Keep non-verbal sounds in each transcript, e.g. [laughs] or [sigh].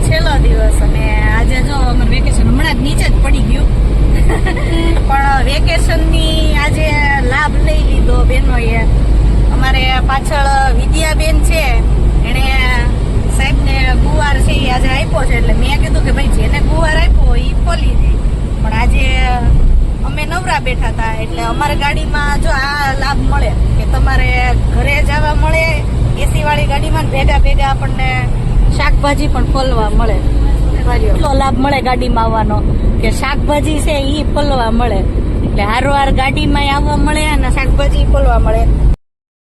છેલ્લો દિવસ અને આજે જો અમારું વેકેશન હમણાં જ નીચે જ પડી ગયું. [laughs] પણ વેકેશનની આજે લાભ લઈ લીધો બેનોએ. અમારે પાછળ વિદ્યાબેન છે. એણે સાહેબને ગુવાર છે એ આજે આપ્યો છે. એટલે મેં કીધું કે ભાઈ જેને ગુવાર આપ્યો એ ખોલી દે. પણ આજે અમે નવરા બેઠા હતા. એટલે અમારે ગાડીમાં જો આ લાભ મળે કે તમારે ઘરે જવા મળે. એસી વાળી ગાડીમાં ભેગા ભેગા આપણને શાકભાજી પણ ફોલવા મળે. એટલો લાભ મળે ગાડીમાં આવવાનો કે શાકભાજી છે એ ફોલવા મળે. એટલે હારવાર ગાડીમાં આવવા મળે અને શાકભાજી ફોલવા મળે.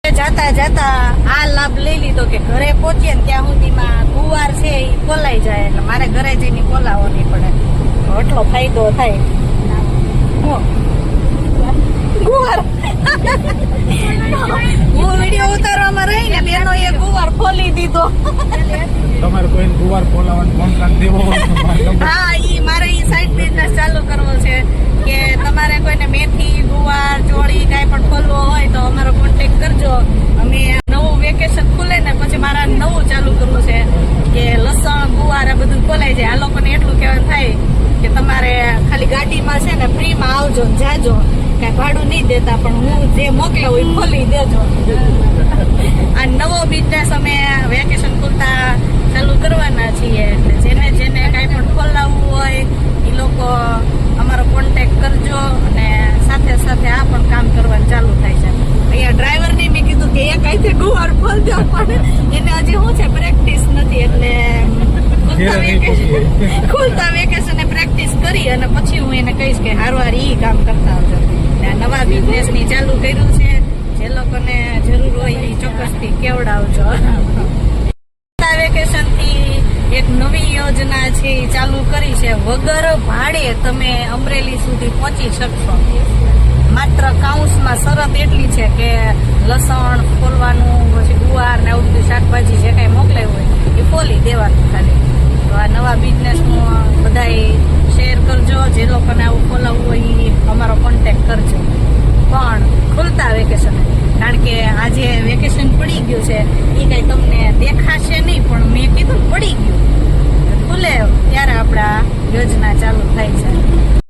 જાતા જાતા આ લાભ લઈ લીધો કે ઘરે પહોંચીએ ને ત્યાં સુધીમાં ગુવાર છે એ ફોલાઈ જાય એટલે મારે ઘરે જઈને ફોલાવો નહીં પડે એટલો ફાયદો થાય. ગુવાર [laughs] હું વીડિયો ઉતારવામાં રહી ને બેનો એ ગુવાર ખોલી દીધો. તમારે કોઈ ગુવાર ખોલાવાનો કોન્ટ્રાક્ટ દેવો હા ઈ મારે ઈ સાઈડ બિઝનેસ ચાલુ કરવો છે કે તમારે કોઈને મેથી ગુવાર ચોળી કાંઈ પણ ખોલવો હોય તો અમારો કોન્ટેક કરજો. અમે નવું વેકેશન ખુલે ને પછી મારા નવું ચાલુ કરવું છે કે લસણ ગુવાર આ બધું ખોલાઈ જાય. આ લોકોને એટલું કહેવાનું થાય કે તમારે ખાલી ગાડીમાં છે ને ફ્રીમાં આવજો જાજો. કાંઈ ભાડું નહીં દેતા પણ હું જે મોકલાવું એ ખોલી દેજો. આ નવો બિઝનેસ અમે વેકેશન ખુલતા ચાલુ કરવાના છીએ એટલે જેને જેને કાંઈ પણ ખોલાવવું હોય એ લોકો અમારો કોન્ટેક કરજો અને સાથે સાથે આ પણ કામ કરવાનું ચાલુ થાય છે. અહીંયા ડ્રાઈવરને મેં કીધું કે એક અહીંથી ગુવાર ખોલજો પણ એને હજી શું છે પ્રેક્ટિસ નથી એટલે ખુલતા વેકેશને પ્રેક્ટિસ કરી અને પછી હું એને કહીશ કે હારવાર ઈ કામ કરતા બિઝનેસની ચાલુ કર્યું છે. જે લોકોને જરૂર હોય એ ચોક્કસથી કેવડાવજો. વેકેશનથી એક નવી યોજના છે એ ચાલુ કરી છે. વગર ભાડે તમે અમરેલી સુધી પહોંચી શકશો. માત્ર કાઉન્સમાં શરત એટલી છે કે લસણ ફોલવાનું, પછી ગુવાર ને આવું શાકભાજી જે કાંઈ મોકલાયું હોય એ ફોલી દેવાનું ખાલી. તો આ નવા બિઝનેસનું બધાય શેર કરજો, જે લોકોને આવું ખોલાવવું હોય એ અમારો કોન્ટેક કરજો પણ ખુલતા વેકેશન કારણ કે આજે વેકેશન ગયું છે. એ કઈ તમને દેખાશે નહીં, પણ મેં કીધું પડી ગયું. ખુલે, ત્યારે આપણા યોજના ચાલુ થાય છે.